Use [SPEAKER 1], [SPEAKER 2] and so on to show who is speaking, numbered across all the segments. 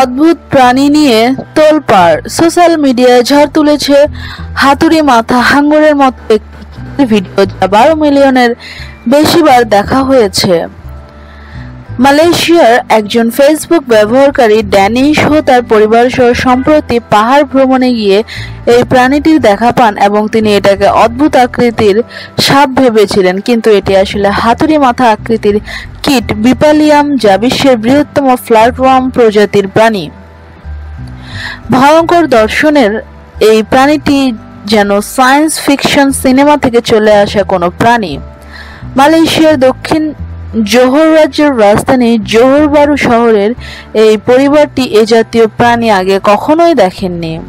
[SPEAKER 1] অদ্ভুত প্রাণী নিয়ে তোলপাড়। সোশ্যাল মিডিয়ায় ঝড় তুলেছে হাতুড়ি মাথা হাঙ্গরের মতো একটি ভিডিও, যা বারো মিলিয়নের বেশিবার দেখা হয়েছে। মালয়েশিয়ার একজন ফেসবুক ব্যবহারকারী ড্যানিশ ও তার পরিবার সহ সম্প্রতি পাহাড় ভ্রমণে গিয়ে এই প্রাণীটির দেখা পান এবং তিনি এটাকে অদ্ভুত আকৃতির সাপ ভেবেছিলেন। কিন্তু এটি আসলে হাতুড়ি মাথা আকৃতির কিট বিপালিয়াম, যা বিশ্বের বৃহত্তম ফ্ল্যাটওয়ার্ম প্রজাতির প্রাণী। ভয়ঙ্কর দর্শনের এই প্রাণীটি যেন সায়েন্স ফিকশন সিনেমা থেকে চলে আসা কোনো প্রাণী। মালয়েশিয়ার দক্ষিণ জোহর রাজ্যের রাজধানী জোহরবারু শহরের এই পরিবারটি এ জাতীয় প্রাণী আগে কখনোই দেখেননি।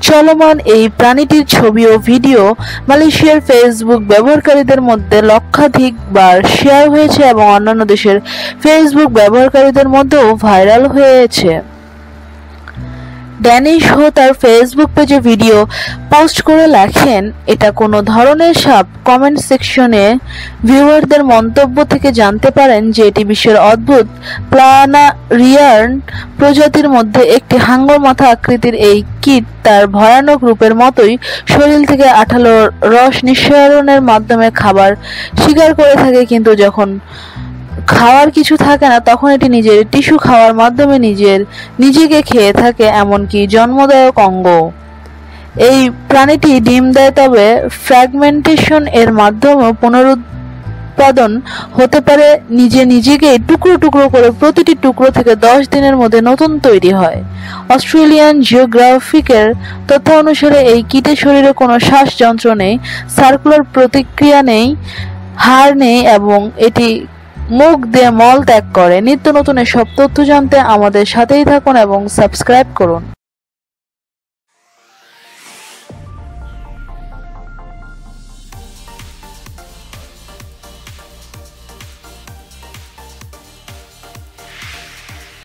[SPEAKER 1] চলমান এই প্রাণীটির ছবি ও ভিডিও মালয়েশিয়ার ফেসবুক ব্যবহারকারীদের মধ্যে লক্ষাধিক বার শেয়ার হয়েছে এবং অন্যান্য দেশের ফেসবুক ব্যবহারকারীদের মধ্যেও ভাইরাল হয়েছে। ড্যানিশ হো তার ফেসবুক পেজে ভিডিও পোস্ট করে লেখেন, এটা কোনো ধরনের সাপ? কমেন্ট সেকশনে ভিউয়ারদের মন্তব্য থেকে জানতে পারেন যে এটি বিশ্বের অদ্ভুত প্লানারিয়ান প্রজাতির মধ্যে একটি হাঙ্গর মাথা আকৃতির এই কিট। তার ভয়ানক রূপের মতোই শরীর থেকে আঠালো রস নিঃসরণের মাধ্যমে খাবার শিকার করে থাকে, কিন্তু যখন খাওয়ার কিছু থাকে না, তখন এটি নিজের টিস্যু খাওয়ার মাধ্যমে নিজের, নিজেকে খেয়ে থাকে এমনকি জন্মদায়ক অঙ্গ। এই প্রাণীটি ডিম দেয় তবে ফ্র্যাগমেন্টেশন এর মাধ্যমে পুনরুৎপাদন হতে পারে, নিজে নিজেকে টুকরো টুকরো করে প্রতিটি টুকরো থেকে দশ দিনের মধ্যে নতুন তৈরি হয়। অস্ট্রেলিয়ান জিওগ্রাফিকের তথ্য অনুসারে এই কীটের শরীরে কোনো শ্বাসযন্ত্র নেই, সার্কুলার প্রতিক্রিয়া নেই, হাড় নেই এবং এটি মুখ দিয়ে মল ত্যাগ করে। নিত্য নতুন এসব তথ্য জানতে আমাদের সাথেই থাকুন এবং সাবস্ক্রাইব করুন।